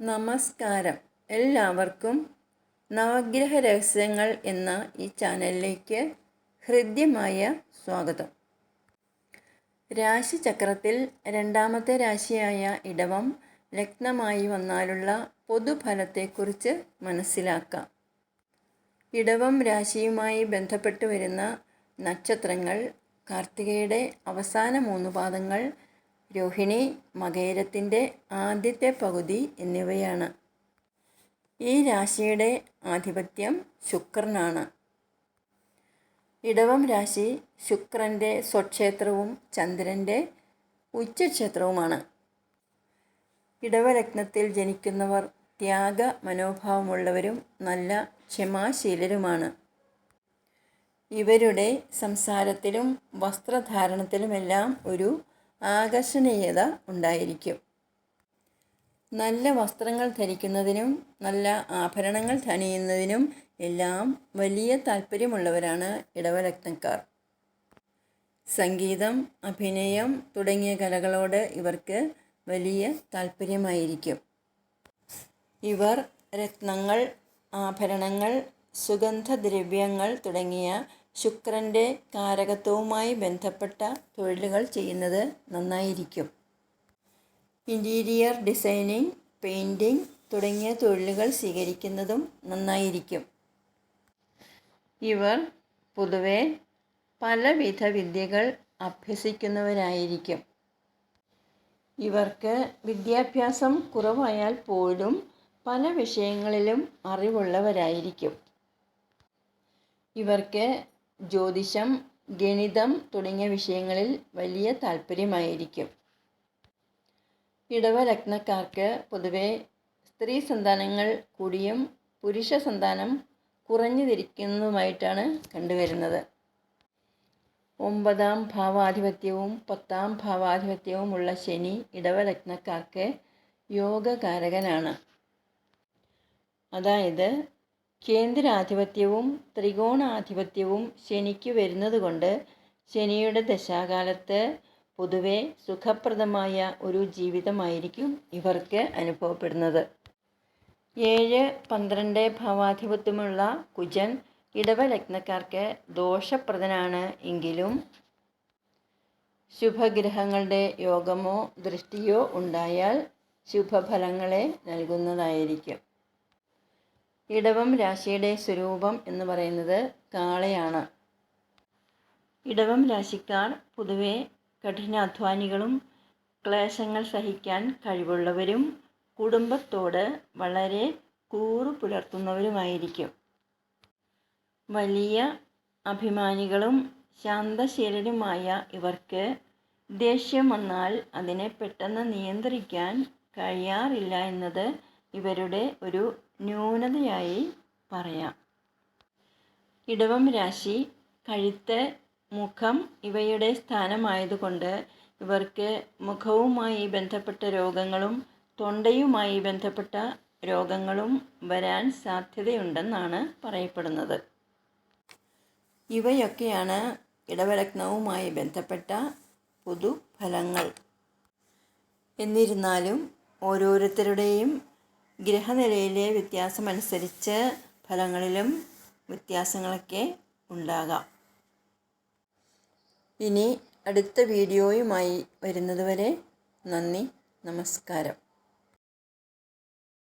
നമസ്കാരം. എല്ലാവർക്കും നവഗ്രഹ രഹസ്യങ്ങൾ എന്ന ഈ ചാനലിലേക്ക് ഹൃദ്യമായ സ്വാഗതം. രാശിചക്രത്തിൽ രണ്ടാമത്തെ രാശിയായ ഇടവം ലഗ്നമായി വന്നാലുള്ള പൊതുഫലത്തെക്കുറിച്ച് മനസ്സിലാക്കാം. ഇടവം രാശിയുമായി ബന്ധപ്പെട്ട് വരുന്ന നക്ഷത്രങ്ങൾ കാർത്തികയുടെ അവസാന മൂന്ന് പാദങ്ങൾ രോഹിണി മകേരത്തിന്റെ ആദ്യത്തെ പകുതി എന്നിവയാണ്. ഈ രാശിയുടെ ആധിപത്യം ശുക്രനാണ്. ഇടവം രാശി ശുക്രന്റെ സ്വക്ഷേത്രവും ചന്ദ്രന്റെ ഉച്ചക്ഷേത്രവുമാണ്. ഇടവരത്നത്തിൽ ജനിക്കുന്നവർ ത്യാഗ മനോഭാവമുള്ളവരും നല്ല ക്ഷമാശീലരുമാണ്. ഇവരുടെ സംസാരത്തിലും വസ്ത്രധാരണത്തിലുമെല്ലാം ഒരു ആകർഷണീയത ഉണ്ടായിരിക്കും. നല്ല വസ്ത്രങ്ങൾ ധരിക്കുന്നതിനും നല്ല ആഭരണങ്ങൾ ധനിയുന്നതിനും എല്ലാം വലിയ താല്പര്യമുള്ളവരാണ് ഇടവരക്തക്കാർ സംഗീതം അഭിനയം തുടങ്ങിയ കലകളോട് ഇവർക്ക് വലിയ താല്പര്യമായിരിക്കും. ഇവർ രത്നങ്ങൾ ആഭരണങ്ങൾ സുഗന്ധദ്രവ്യങ്ങൾ തുടങ്ങിയ ശുക്രന്റെ കാരകത്വവുമായി ബന്ധപ്പെട്ട തൊഴിലുകൾ ചെയ്യുന്നത് നന്നായിരിക്കും. ഇന്റീരിയർ ഡിസൈനിങ് പെയിന്റിങ് തുടങ്ങിയ തൊഴിലുകൾ സ്വീകരിക്കുന്നതും നന്നായിരിക്കും. ഇവർ പൊതുവെ പലവിധ വിദ്യകൾ അഭ്യസിക്കുന്നവരായിരിക്കും. ഇവർക്ക് വിദ്യാഭ്യാസം കുറവായാൽ പോലും പല വിഷയങ്ങളിലും അറിവുള്ളവരായിരിക്കും. ഇവർക്ക് ജ്യോതിഷം ഗണിതം തുടങ്ങിയ വിഷയങ്ങളിൽ വലിയ താല്പര്യമായിരിക്കും. ഇടവലഗ്നക്കാർക്ക് പൊതുവെ സ്ത്രീ സന്താനങ്ങൾ കൂടിയും പുരുഷ സന്താനം കുറഞ്ഞുതിരിക്കുന്നതുമായിട്ടാണ് കണ്ടുവരുന്നത്. ഒമ്പതാം ഭാവാധിപത്യവും പത്താം ഭാവാധിപത്യവും ഉള്ള ശനി ഇടവലഗ്നക്കാർക്ക് യോഗകാരകനാണ്. അതായത് കേന്ദ്രാധിപത്യവും ത്രികോണാധിപത്യവും ശനിക്ക് വരുന്നതുകൊണ്ട് ശനിയുടെ ദശാകാലത്ത് പൊതുവെ സുഖപ്രദമായ ഒരു ജീവിതമായിരിക്കും ഇവർക്ക് അനുഭവപ്പെടുന്നത്. ഏഴ് പന്ത്രണ്ട് ഭാവാധിപത്യമുള്ള കുജൻ ഇടവലഗ്നക്കാർക്ക് ദോഷപ്രദനാണ് എങ്കിലും ശുഭഗ്രഹങ്ങളുടെ യോഗമോ ദൃഷ്ടിയോ ഉണ്ടായാൽ ശുഭഫലങ്ങളെ നൽകുന്നതായിരിക്കും. ഇടവം രാശിയുടെ സ്വരൂപം എന്ന് പറയുന്നത് കാളയാണ്. ഇടവം രാശിക്കാർ പൊതുവെ കഠിനാധ്വാനികളും ക്ലേശങ്ങൾ സഹിക്കാൻ കഴിവുള്ളവരും കുടുംബത്തോട് വളരെ കൂറു പുലർത്തുന്നവരുമായിരിക്കും. വലിയ അഭിമാനികളും ശാന്തശീലരുമായ ഇവർക്ക് ദേഷ്യം വന്നാൽ അതിനെ പെട്ടെന്ന് നിയന്ത്രിക്കാൻ കഴിയാറില്ല എന്നത് ഇവരുടെ ഒരു ന്യൂനതയായി പറയാം. ഇടവം രാശി കഴുത്ത് മുഖം ഇവയുടെ സ്ഥാനമായതുകൊണ്ട് ഇവർക്ക് മുഖവുമായി ബന്ധപ്പെട്ട രോഗങ്ങളും തൊണ്ടയുമായി ബന്ധപ്പെട്ട രോഗങ്ങളും വരാൻ സാധ്യതയുണ്ടെന്നാണ് പറയപ്പെടുന്നത്. ഇവയൊക്കെയാണ് ഇടവലഗ്നവുമായി ബന്ധപ്പെട്ട പൊതുഫലങ്ങൾ. എന്നിരുന്നാലും ഓരോരുത്തരുടെയും ഗ്രഹനിലയിലെ വ്യത്യാസമനുസരിച്ച് ഫലങ്ങളിലും വ്യത്യാസങ്ങളൊക്കെ ഉണ്ടാകാം. ഇനി അടുത്ത വീഡിയോയുമായി വരുന്നതുവരെ നന്ദി നമസ്കാരം.